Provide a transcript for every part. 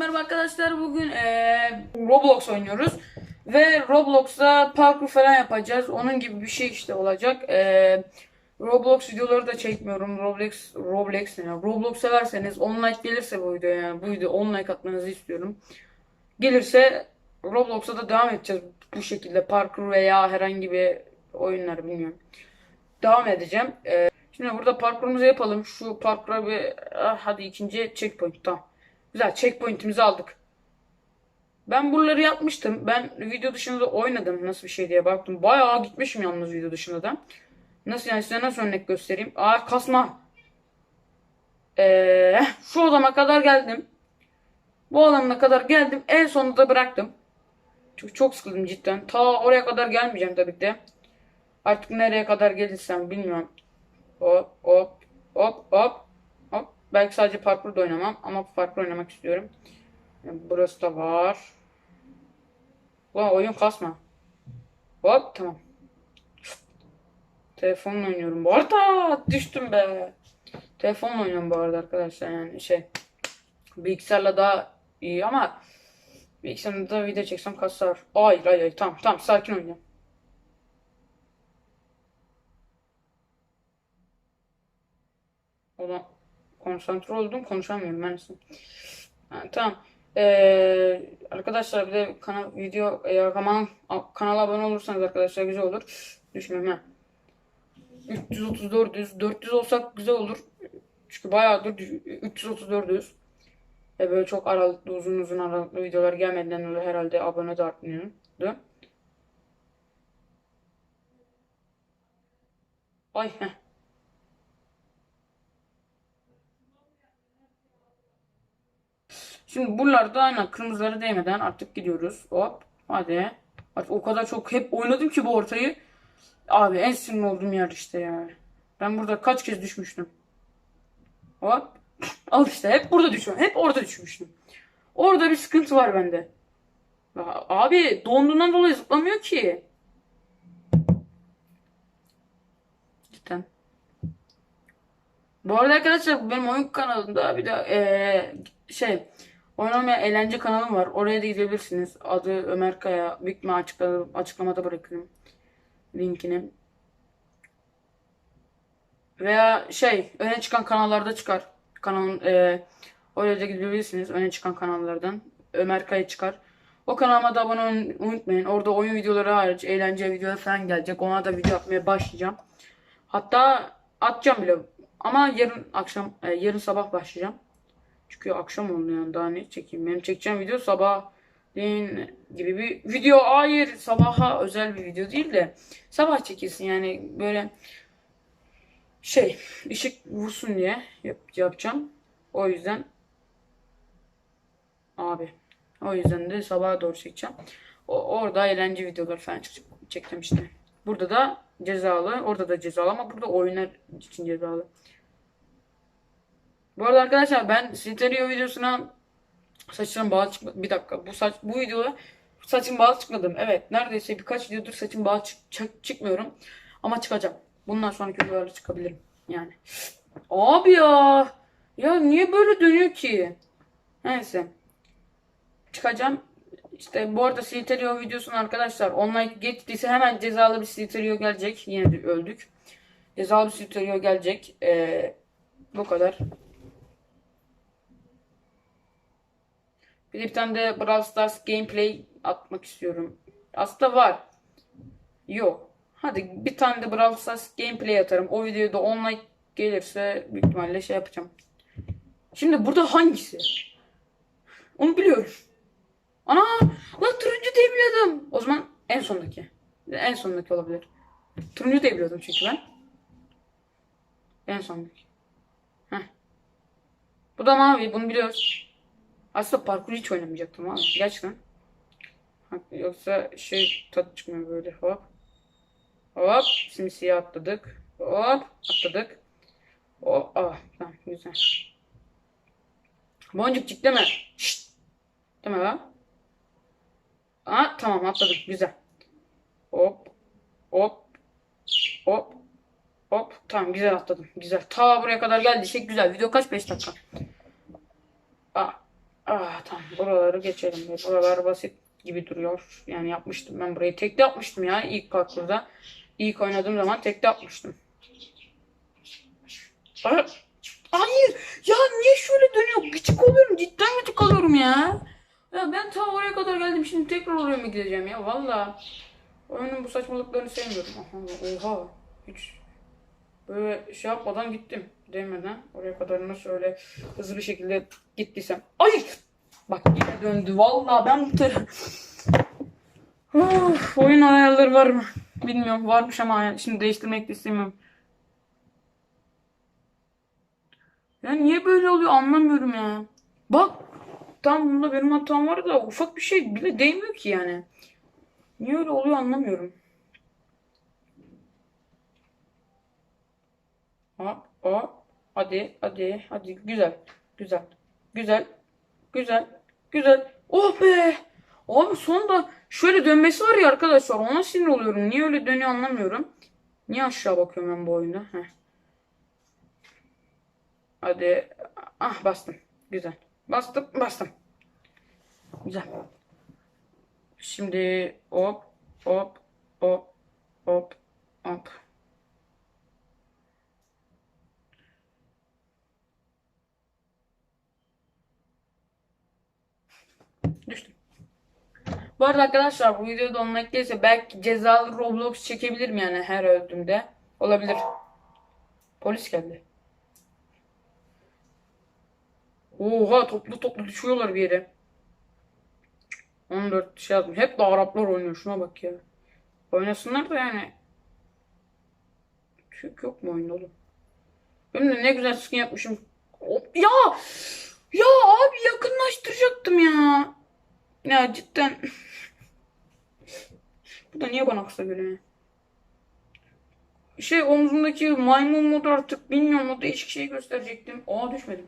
merhaba arkadaşlar. Bugün eee, Roblox oynuyoruz. Ve Roblox'ta parkur falan yapacağız. Onun gibi bir şey işte olacak. Eee, Roblox videoları da çekmiyorum. Roblox Roblox ne ya? Roblox severseniz 10 like gelirse bu videoya yani bu video 10 like atmanızı istiyorum. Gelirse Roblox'a da devam edeceğiz bu şekilde parkur veya herhangi bir oyunlar bilmiyorum. Devam edeceğim. Eee, şimdi burada parkurumuzu yapalım. Şu parkura bir ah, hadi ikinci checkpoint tamam. Güzel checkpoint'imizi aldık. Ben buraları yapmıştım. Ben video dışında oynadım nasıl bir şey diye baktım. Bayağı gitmişim yalnız video dışında da. Nasıl yani size nasıl örnek göstereyim? Aa kasma. Ee, şu odama kadar geldim. Bu alana kadar geldim. En sonunda da bıraktım. Çünkü çok sıkıldım cidden. Ta oraya kadar gelmeyeceğim tabii ki de. Artık nereye kadar gelirsem bilmiyorum. Hop hop hop hop. Belki sadece parkurda oynamam ama parkur oynamak istiyorum. Burası da var. Ulan oyun kasma. Hop tamam. Telefonla oynuyorum bu arada. Düştüm be. Telefonla oynuyorum bu arada arkadaşlar yani şey. Bilgisayarla daha iyi ama bilgisayarda da video çeksem kasar. Hayır hayır hayır tamam tamam sakin oynayalım. Ona konsantre oldum konuşamıyorum ben. Ha, tamam. Ee, arkadaşlar bir de kanal video eğer kanal, kanala abone olursanız arkadaşlar güzel olur. Düşmem ha. 330 400 400 olsak güzel olur. Çünkü bayağıdır düş- 330 400. Ve böyle çok aralıklı uzun uzun aralıklı videolar gelmeden dolayı herhalde abone de artmıyordu. Ay heh. Şimdi buralarda aynen kırmızılara değmeden artık gidiyoruz. Hop. Hadi. Artık o kadar çok hep oynadım ki bu ortayı. Abi en sinirli olduğum yer işte ya. Ben burada kaç kez düşmüştüm. Hop. Al işte hep burada düşüyorum. Hep orada düşmüştüm. Orada bir sıkıntı var bende. Abi donduğundan dolayı zıplamıyor ki. Cidden. Bu arada arkadaşlar benim oyun kanalımda bir de eee, şey oynamaya eğlence kanalım var. Oraya da gidebilirsiniz. Adı Ömer Kaya. Büyük ihtimal açıkla, açıklamada bırakırım linkini. Veya şey öne çıkan kanallarda çıkar. Kanalın eee oraya da gidebilirsiniz. Öne çıkan kanallardan. Ömer Kaya çıkar. O kanalıma da abone unutmayın. Orada oyun videoları hariç eğlence videoları falan gelecek. Ona da video atmaya başlayacağım. Hatta atacağım bile. Ama yarın akşam, e, yarın sabah başlayacağım. Çünkü akşam oldu yani daha ne çekeyim. Benim çekeceğim video sabah gibi bir video. Hayır sabaha özel bir video değil de sabah çekilsin yani böyle şey ışık vursun diye yap, yapacağım. O yüzden abi o yüzden de sabaha doğru çekeceğim. O, orada eğlence videoları falan çık- çektim işte. Burada da cezalı. Orada da cezalı ama burada oyunlar için cezalı. Bu arada arkadaşlar ben stereo videosuna saçlarım bağlı çıkmadı. Bir dakika. Bu saç bu videoda saçım bağlı çıkmadım. Evet. Neredeyse birkaç videodur saçım bağlı çık- çık- çıkmıyorum. Ama çıkacağım. Bundan sonraki videolarda çıkabilirim. Yani. Abi ya. Ya niye böyle dönüyor ki? Neyse. Çıkacağım. İşte bu arada Silterio videosunu arkadaşlar online geçtiyse hemen cezalı bir Silterio gelecek. Yine öldük. Cezalı bir Silterio gelecek. Ee, bu kadar. Bir de bir tane de Brawl Stars gameplay atmak istiyorum. Aslında var. Yok. Hadi bir tane de Brawl Stars gameplay atarım. O videoda online gelirse büyük ihtimalle şey yapacağım. Şimdi burada hangisi? Onu biliyorum. Ana! Lan turuncu diye biliyordum. O zaman en sondaki. En sondaki olabilir. Turuncu diye biliyordum çünkü ben. En sondaki. Heh. Bu da mavi. Bunu biliyoruz. Aslında parkur hiç oynamayacaktım abi. Gerçekten. Yoksa şey tat çıkmıyor böyle. Hop. Hop. Simsiyah atladık. Hop. Atladık. Hop. Ah. Tamam. Güzel. Boncukcuk deme. Şşt. Deme lan. Aa, tamam atladık. Güzel. Hop. Hop. Hop. Hop. Tamam güzel atladım. Güzel. Ta buraya kadar geldi. Şey güzel. Video kaç? 5 dakika. Aa. Ah tamam buraları geçelim. Buralar basit gibi duruyor. Yani yapmıştım ben burayı. Tekte yapmıştım ya ilk parkurda. İlk oynadığım zaman tekte yapmıştım. Ay- Hayır. Ya niye şöyle dönüyor? Gıcık oluyorum. Cidden gıcık oluyorum ya. Ya ben ta oraya kadar geldim. Şimdi tekrar oraya mı gideceğim ya? Valla. Oyunun bu saçmalıklarını sevmiyorum. Oha. Hiç böyle şey yapmadan gittim. Değmeden. Oraya kadar nasıl öyle hızlı bir şekilde gittiysem. Ay! Bak yine döndü. Valla ben bu. Of, oyun ayarları var mı? Bilmiyorum. Varmış ama şimdi değiştirmek de istemiyorum. Ya niye böyle oluyor anlamıyorum ya. Bak tam bunda benim hatam var da ufak bir şey bile değmiyor ki yani. Niye öyle oluyor anlamıyorum. Hop hop. Hadi hadi hadi güzel. Güzel. Güzel. Güzel. Güzel. Oh be. Abi sonunda şöyle dönmesi var ya arkadaşlar. Ona sinir oluyorum. Niye öyle dönüyor anlamıyorum. Niye aşağı bakıyorum ben bu oyunda? Heh. Hadi. Ah bastım. Güzel. Bastım bastım. Güzel. Şimdi hop hop hop hop hop. Düştüm. Bu arada arkadaşlar bu videoda olmak gelirse belki cezalı Roblox çekebilirim yani her öldüğümde. Olabilir. Polis geldi. Oha toplu toplu düşüyorlar bir yere. 14 şey yazmış. Hep de Araplar oynuyor. Şuna bak ya. Oynasınlar da yani. Türk yok mu oyunda oğlum? Benim de ne güzel skin yapmışım. Ya! Ya abi yakınlaştıracaktım ya. Ya cidden. Bu da niye bana kısa geliyor? Şey omzundaki maymun modu artık bilmiyorum o değişik şey gösterecektim. Aa düşmedim.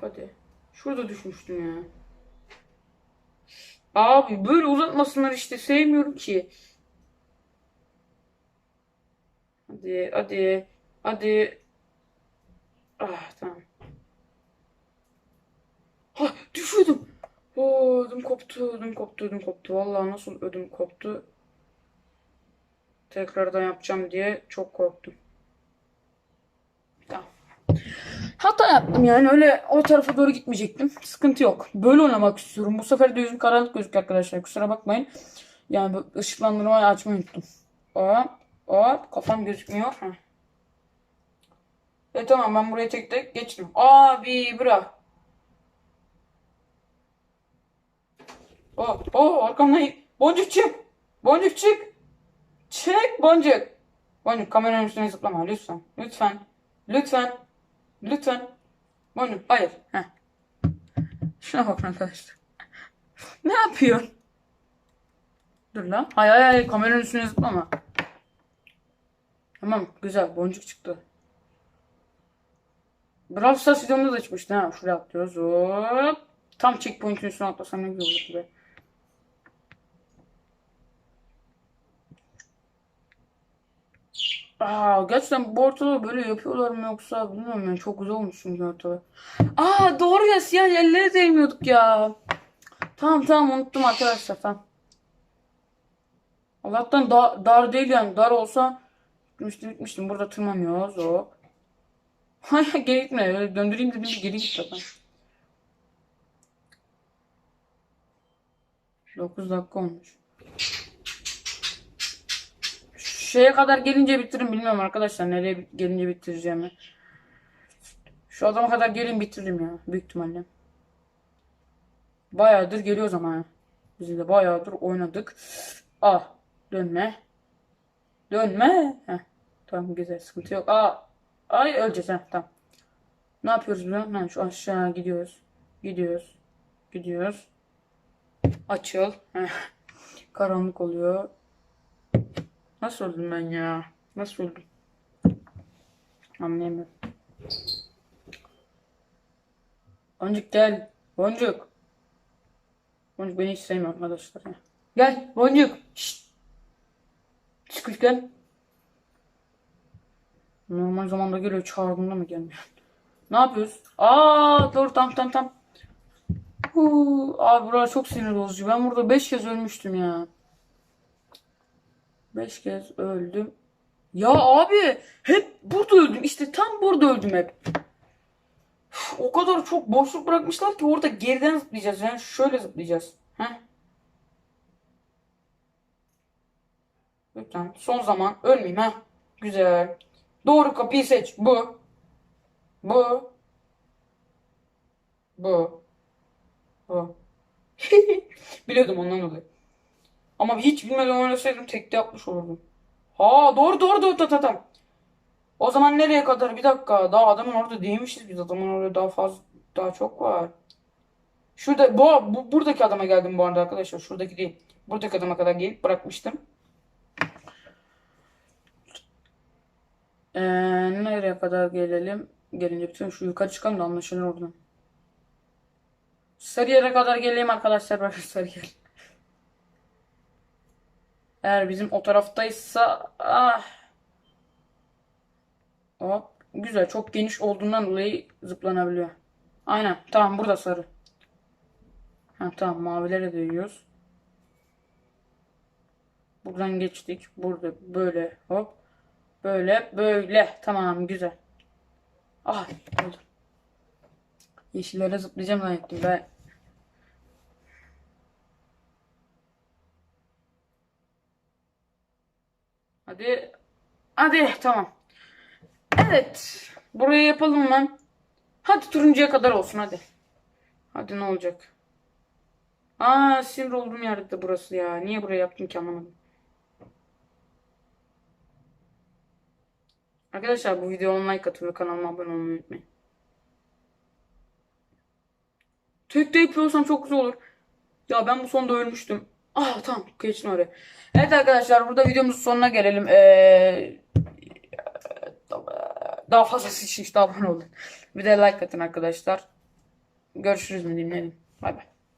Hadi. Şurada düşmüştüm ya. Abi böyle uzatmasınlar işte sevmiyorum ki. Hadi hadi hadi. Ah tamam. Ha düşüyordum. Oo, ödüm koptu, ödüm koptu, ödüm koptu. Vallahi nasıl ödüm koptu. Tekrardan yapacağım diye çok korktum. Hata yaptım yani öyle o tarafa doğru gitmeyecektim. Sıkıntı yok. Böyle oynamak istiyorum. Bu sefer de yüzüm karanlık gözüküyor arkadaşlar. Kusura bakmayın. Yani ışıklandırmayı açmayı unuttum. Hop hop kafam gözükmüyor. Heh. E tamam ben buraya tek tek geçtim. Abi bırak. Oh, oh arkamdan boncuk çık. Boncuk çık. Çık boncuk. Boncuk kameranın üstüne zıplama lütfen. Lütfen. Lütfen. Lütfen. Boncuk hayır. Heh. Şuna bakın arkadaşlar. ne yapıyorsun? Dur lan. Hayır hayır hayır kameranın üstüne zıplama. Tamam güzel boncuk çıktı. Brawl Stars videomda da çıkmıştı ha. Şuraya atlıyoruz. Hop. Tam checkpoint'in üstüne atlasam ne güzel olurdu. Aa, gerçekten bu ortalığı böyle yapıyorlar mı yoksa bilmiyorum yani çok güzel olmuş çünkü ortalığı. Aa doğru ya siyah yerlere değmiyorduk ya. Tamam tamam unuttum arkadaşlar tamam. Allah'tan da, dar değil yani dar olsa gitmiştim gitmiştim burada tırmanıyoruz hop. Hayır geri gitme öyle döndüreyim dedim geri git zaten. 9 dakika olmuş. Şeye kadar gelince bitiririm bilmiyorum arkadaşlar nereye gelince bitireceğimi. Şu adama kadar gelin bitiririm ya büyük ihtimalle. Bayağıdır geliyoruz ama. Biz de bayağıdır oynadık. Ah dönme. Dönme. Heh. Tamam güzel sıkıntı yok. Aa, ay öleceğiz ha tamam. Ne yapıyoruz biliyor musun? Şu aşağı gidiyoruz. Gidiyoruz. Gidiyoruz. Açıl. Heh. Karanlık oluyor. Nasıl öldüm ben ya? Nasıl öldüm? Anlayamıyorum. Boncuk gel. Boncuk. Boncuk beni hiç sevmiyor arkadaşlar ya. Gel Boncuk. Çıkış gel. Normal zamanda geliyor çağırdığında mı gelmiyor? Ne yapıyoruz? Aa doğru tam tam tam. Huu, abi burası çok sinir bozucu. Ben burada 5 kez ölmüştüm ya. 5 kez öldüm. Ya abi hep burada öldüm. İşte tam burada öldüm hep. O kadar çok boşluk bırakmışlar ki orada geriden zıplayacağız. Yani şöyle zıplayacağız. Heh. Lütfen son zaman ölmeyeyim ha. Güzel. Doğru kapıyı seç. Bu. Bu. Bu. Bu. Biliyordum ondan dolayı. Ama hiç bilmeden oynasaydım tekte yapmış olurdum. Ha doğru doğru doğru tamam tamam. O zaman nereye kadar? Bir dakika. Daha adamın orada değilmişiz biz. Adamın orada daha fazla daha çok var. Şurada bu, bu buradaki adama geldim bu arada arkadaşlar. Şuradaki değil. Buradaki adama kadar gelip bırakmıştım. Ee, nereye kadar gelelim? Gelince bütün şu yukarı çıkalım da anlaşılır oradan. Sarıyer'e kadar geleyim arkadaşlar. Sarıyer. Eğer bizim o taraftaysa ah. Hop. Güzel. Çok geniş olduğundan dolayı zıplanabiliyor. Aynen. Tamam burada sarı. Ha, tamam mavilere değiyoruz. Buradan geçtik. Burada böyle hop. Böyle böyle. Tamam güzel. Ah oldu. Yeşillere zıplayacağım zannettim ben. Hadi. Hadi tamam. Evet. Burayı yapalım lan. Hadi turuncuya kadar olsun hadi. Hadi ne olacak? Aa sinir olduğum yerde de burası ya. Niye buraya yaptım ki anlamadım. Arkadaşlar bu videoya like atın ve kanalıma abone olmayı unutmayın. Tek de yapıyorsam çok güzel olur. Ya ben bu sonda ölmüştüm. Ah tamam geçtim oraya. Evet arkadaşlar burada videomuzun sonuna gelelim. Ee, daha fazlası için işte abone olun. Bir de like atın arkadaşlar. Görüşürüz mü diyeyim. Bay bay.